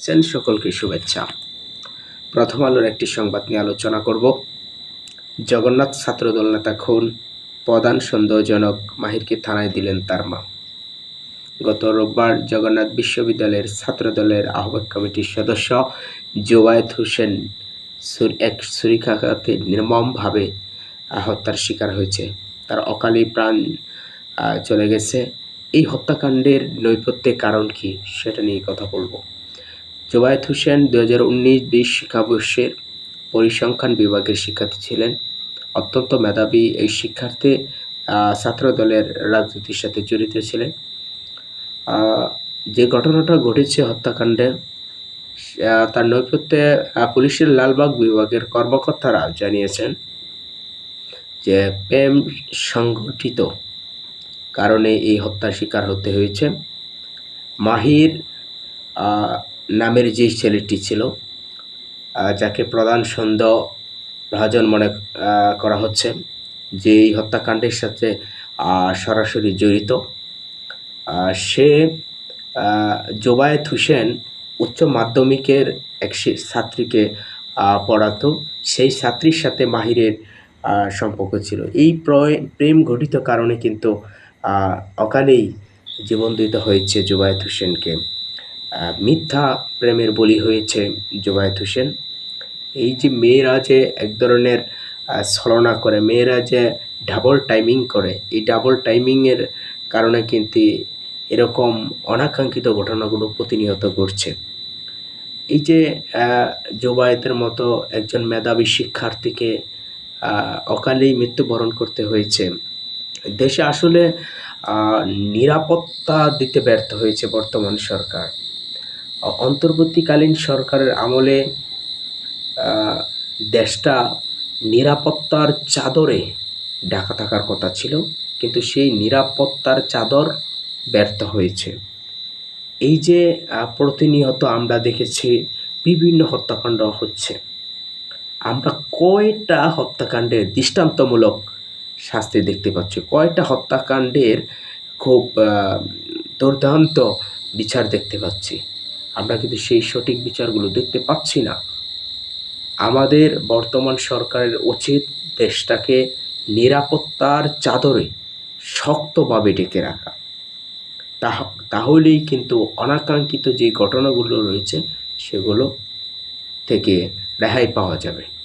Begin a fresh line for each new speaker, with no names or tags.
সেন সকলকে শুভেচ্ছা। প্রথম আলোর একটি সংবাদ নিয়ে আলোচনা করব। জগন্নাথ ছাত্রদল নেতা খুন, প্রধান সন্দেহজনক মাহিরকে থানায় দিলেন তার মা। গত রোববার জগন্নাথ বিশ্ববিদ্যালয়ের ছাত্রদলের আহ্বায়ক কমিটির সদস্য জোবায়েত হোসেন এক ছুরিকাঘাতে নির্মমভাবে হত্যার শিকার হয়েছে। তার অকালে প্রাণ চলে গেছে। এই হত্যাকাণ্ডের নৈপথ্যের কারণ কি সেটা নিয়ে কথা বলব। জোবায়েত হোসেন দু হাজার উনিশ বিশ শিক্ষাবর্ষের পরিসংখ্যান বিভাগের শিক্ষার্থী ছিলেন। অত্যন্ত মেধাবী এই শিক্ষার্থী ছাত্র দলের রাজনীতির সাথে জড়িত ছিলেন। যে ঘটনাটা ঘটেছে হত্যাকাণ্ডে তার নৈপথ্যে পুলিশের লালবাগ বিভাগের কর্মকর্তারা জানিয়েছেন যে প্রেম সংগঠিত কারণে এই হত্যার শিকার হতে হয়েছে। মাহির নামের যে ছেলেটি ছিল যাকে প্রধান সন্দেহ ভাজন মনে করা হচ্ছে যে এই হত্যাকাণ্ডের সাথে সরাসরি জড়িত। সে জোবায়েত হোসেন উচ্চ মাধ্যমিকের এক ছাত্রীকে পড়াতো। সেই ছাত্রীর সাথে মাহিরের সম্পর্ক ছিল। এই প্রেম ঘটিত কারণে কিন্তু অকালেই জীবন দিতে হয়েছে জোবায়েত হোসেনকে। মিথ্যা প্রেমের বলি হয়েছে জোবায়েত হোসেন। এই যে মেয়েরা যে এক ধরনের ছলনা করে, মেয়েরা যে ডাবল টাইমিং করে, এই ডাবল টাইমিংয়ের কারণে কিন্তু এরকম অনাকাঙ্ক্ষিত ঘটনাগুলো প্রতিনিয়ত ঘটছে। এই যে জোবায়েতের মতো একজন মেধাবী শিক্ষার্থীকে অকালেই মৃত্যুবরণ করতে হয়েছে। দেশে আসলে নিরাপত্তা দিতে ব্যর্থ হয়েছে বর্তমান সরকার। অন্তর্বর্তীকালীন সরকারের আমলে দেশটা নিরাপত্তার চাদরে ঢাকা থাকার কথা ছিল, কিন্তু সেই নিরাপত্তার চাদর ব্যর্থ হয়েছে। এই যে প্রতিনিয়ত আমরা দেখেছি বিভিন্ন হত্যাকাণ্ড হচ্ছে। আমরা কয়টা হত্যাকাণ্ডের দৃষ্টান্তমূলক শাস্তি দেখতে পাচ্ছি? কয়টা হত্যাকাণ্ডের খুব দুর্দান্ত বিচার দেখতে পাচ্ছি? আমরা কিন্তু সেই সঠিক বিচারগুলো দেখতে পাচ্ছি না। আমাদের বর্তমান সরকারের উচিত দেশটাকে নিরাপত্তার চাদরে শক্তভাবে ডেকে রাখা। তাহ- তাহলেই কিন্তু অনাকাঙ্ক্ষিত যে ঘটনাগুলো রয়েছে, সেগুলো থেকে রেহাই পাওয়া যাবে।